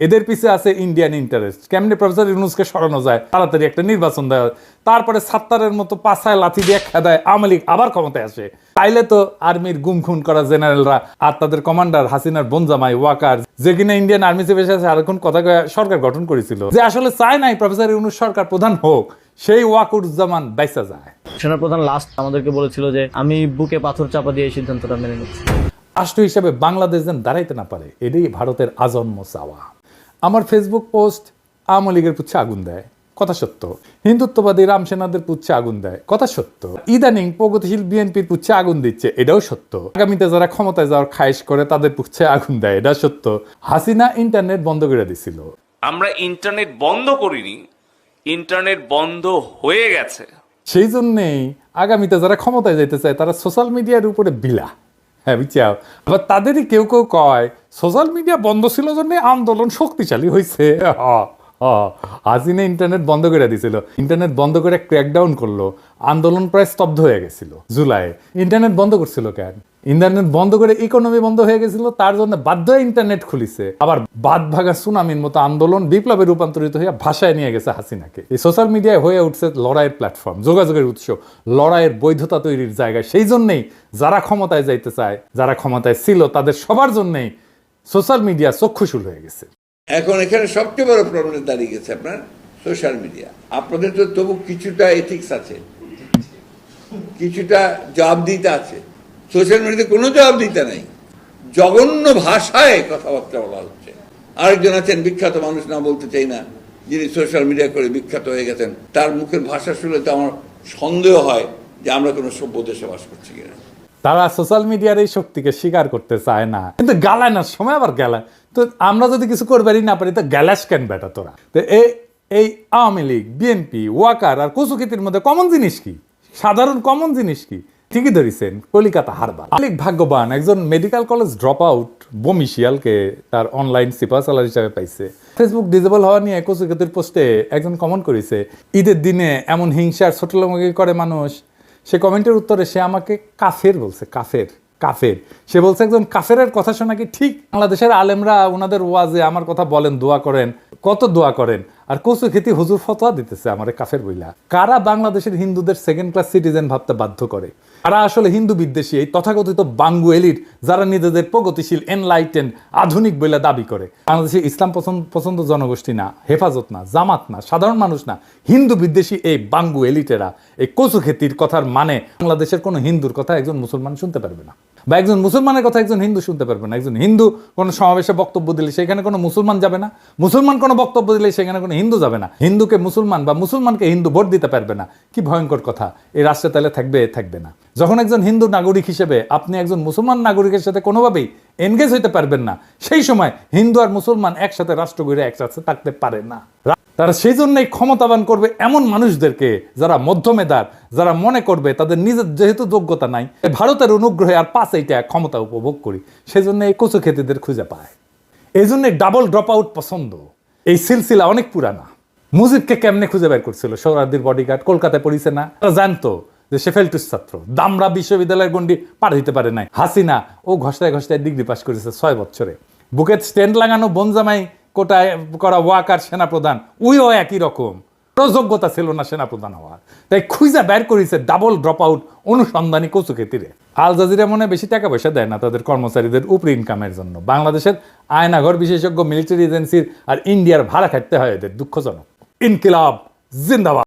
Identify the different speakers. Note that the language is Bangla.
Speaker 1: এদের পিছে আছে ইন্ডিয়ান ইন্টারেস্ট কেমনি প্রফেসর ইউনুসকে সরানো যায়? তাড়াতাড়ি একটা নির্বাচন দেওয়া তারপরে সাত্তারের মতো পাছায় লাথি দিয়ে খেদায় আওয়ামী লীগ আবার ক্ষমতায় আসে। তাইলে তো আর্মির গুম খুন করা জেনারেলরা আর তাদের কমান্ডার হাসিনার বনজামাই ওয়াকার যে কিনা ইন্ডিয়ান আর্মি চেপে আছে আর এখন কথা সরকার গঠন করেছিল। যে আসলে চায় নাই প্রফেসর ইউনুস সরকার প্রধান হোক সেই ওয়াকুরুজ্জামান বাইসা যায়।
Speaker 2: সেনাপ্রধান লাস্ট আমাদেরকে বলেছিল যে আমি বুকে পাথর চাপা দিয়ে এই সিদ্ধান্তটা মেনে নিচ্ছি।
Speaker 1: রাষ্ট্র হিসেবে বাংলাদেশ যেন দাঁড়াইতে না পারে এটাই ভারতের আজন্ম চাওয়া। আমার ফেসবুক পোস্ট আওয়ামী লীগের পুচ্ছে আগুন দেয়। কথা সত্য। হিন্দুত্ববাদী রাম সেনাদের পুচ্ছে আগুন দেয়। কথা সত্য। ইদানিং প্রগতিশীল বিএনপির পুচ্ছে আগুন দিচ্ছে এটাও সত্য। আগামীতে যারা ক্ষমতায় যাওয়ার খায়েশ করে তাদের পুচ্ছে আগুন দেয় এটা সত্য। হাসিনা ইন্টারনেট বন্ধ করে দিছিল।
Speaker 3: আমরা ইন্টারনেট বন্ধ করিনি ইন্টারনেট বন্ধ হয়ে গেছে।
Speaker 1: সেই জন্যেই আগামীতে যারা ক্ষমতায় যেতে চায় তারা সোশ্যাল মিডিয়ার উপরে বিলা। হ্যাঁ বিচাও আবার তাদেরই কেউ কেউ কয়, সোশ্যাল মিডিয়া বন্ধ ছিল জন্য আন্দোলন শক্তিশালী হয়েছে। হাসিনা ইন্টারনেট বন্ধ করে দিছিল। ইন্টারনেট বন্ধ করে ক্র্যাকডাউন করল। আন্দোলন প্রায় স্তব্ধ হয়ে গেছিল জুলাই ইন্টারনেট বন্ধ করছিল কেন? ইন্টারনেট বন্ধ করে ইকোনমি বন্ধ হয়ে গেছিল, তার জন্য বাধ্য ইন্টারনেট খুলিছে। আবার বাদ ভাগা সুনামির মতো আন্দোলন বিপ্লবে রূপান্তরিত হয়ে ভাষায় নিয়ে গেছে হাসিনাকে। এই সোশ্যাল মিডিয়ায় হয়ে উঠছে লড়াইয়ের প্ল্যাটফর্ম যোগাযোগের উৎস। লড়াইয়ের বৈধতা তৈরির জায়গা, সেই জন্যেই যারা ক্ষমতায় যাইতে চায়, যারা ক্ষমতায় ছিল, তাদের সবার জন্যই সোশ্যাল মিডিয়া চক্ষুশূল হয়ে গেছে।
Speaker 4: এখন এখানে সবচেয়ে বড় প্রবলেম দাঁড়িয়ে গেছে আপনার সোশ্যাল মিডিয়া আপনাদের তো তবু কিছুটা এথিক্স আছে, কিছুটা জবাবদিহিতা আছে। সোশ্যাল মিডিয়াতে কোনো জবাবদিহিতা নাই। জঘন্য ভাষায় কথাবার্তা বলা হচ্ছে। আরেকজন আছেন, বিখ্যাত মানুষ, না বলতে চাই না, যিনি সোশ্যাল মিডিয়া করে বিখ্যাত হয়ে গেছেন। তার মুখের ভাষা শুনলে তো আমার সন্দেহ হয় যে আমরা কোনো সভ্য দেশে বাস করছি কিনা।
Speaker 1: তারা সোশ্যাল মিডিয়ার এই শক্তিকে স্বীকার করতে চায় না। কিন্তু গালায় না, সময় আবার গেলায়। তো আমরা যদি কিছু করবারই না পারি, তো গ্যালাস কেন বেটা তোরা? তো এই এই আওয়ামী লীগ, বিএনপি, ওয়াকার আর কচুকিতির মধ্যে কমন জিনিস কি? সাধারণ কমন জিনিস কি? ঠিকই ধরেছেন কলিকাতা হারবার। লীগ ভাগ্যবান, একজন মেডিকেল কলেজ ড্রপ আউট বমিশিয়ালকে তার অনলাইন সিপাসালার হিসাবে পাইছে। ফেসবুক ডিজেবল হওয়া নিয়ে কচুকিতির পোস্টে একজন কমেন্ট করেছে, ঈদের দিনে এমন হিংসার ছোটলমগি করে মানুষ। সে কমেন্টের উত্তরে, সে আমাকে কাফের বলছে, কাফের কাফের। সে বলছে, একজন কাফেরের কথা শোনা কি ঠিক? বাংলাদেশের আলেমরা ওনাদের ওয়াজে আমার কথা বলেন, দোয়া করেন। কত দোয়া করেন? আর কচু খেতে হুজুর ফতোয়া দিতেছে আমার কাফের বইলা। কারা বাংলাদেশের হিন্দুদের সেকেন্ড ক্লাস সিটিজেন ভাবতে বাধ্য করে? কারা আসলে হিন্দু বিদ্বেষী? এই তথাকথিত বাঙ্গু এলিট যারা নিজেদের প্রগতিশীল এনলাইটেন আধুনিক বলে দাবি করে। বাংলাদেশে ইসলাম পছন্দ পছন্দ জনগোষ্ঠী না, হেফাজত না, জামাত না, সাধারণ মানুষ না, হিন্দু বিদ্বেষী এই বাঙ্গু এলিটেরা এই কচু খেতির কথার মানে বাংলাদেশের কোনো হিন্দুর কথা একজন মুসলমান শুনতে পারবে না। বা একজন মুসলমানের কথা একজন হিন্দু শুনতে পারবে না। একজন হিন্দু কোনো সমাবেশে বক্তব্য দিলে সেখানে কোনো মুসলমান যাবে না। মুসলমান কোনো বক্তব্য দিলে সেখানে কোনো হিন্দু যাবে না। হিন্দুকে মুসলমান বা মুসলমানকে হিন্দু ভোট দিতে পারবে না। কি ভয়ঙ্কর কথা। এই রাষ্ট্রে তাহলে থাকবে থাকবে না। যখন একজন হিন্দু নাগরিক হিসেবে আপনি একজন মুসলমান নাগরিকের সাথে কোনোভাবেই এনগেজ হইতে পারবেন না, সেই সময় হিন্দু আর মুসলমান একসাথে রাষ্ট্র গড়ে একসাথে থাকতে পারে না। তারা সেই জন্যই ক্ষমতাবান করবে এমন মানুষদেরকে যারা মধ্যমেদার যারা মনে করবে তাদের নিজের যেহেতু যোগ্যতা নাই ভারতের অনুগ্রহে আর পাঁচ এইটা ক্ষমতা উপভোগ করি। সেই জন্য এই কচু খেতেদের খুঁজে পায়। এই জন্য ডাবল ড্রপ আউট পছন্দ। এই সিলসিলা অনেক পুরানা। মুজিবকে কেমনে খুঁজে বের করছিল? সৌরাদির বডিগার্ড কলকাতায় পড়িছে না? তারা জানতো যে সে ফেলটুস ছাত্র। দামরা বিশ্ববিদ্যালয়ের গন্ডি পার হইতে পারে নাই। হাসিনা, ও ঘষটায় ঘষটায় ডিগ্রি পাস করেছে ছয় বছরে। বুকে স্ট্যান্ড লাগানো বনজামাই কোটায় করা ওয়াকার সেনাপ্রধান, উইও একই রকম। প্রযোগ্যতা যোগ্যতা ছিল না সেনাপ্রধান হওয়ার। তাই খুঁজা বের করেছে ডাবল ড্রপ আউট অনুসন্ধানী কচু খেতিরে আল জাজিরা মনে বেশি টাকা পয়সা দেয় না তাদের কর্মচারীদের উপরে ইনকামের জন্য। বাংলাদেশের আয়নাঘর বিশেষজ্ঞ মিলিটারি এজেন্সির আর ইন্ডিয়ার ভাড়া খাটতে হয় এদের দুঃখজনক। ইনকিলাব, জিন্দাবাদ।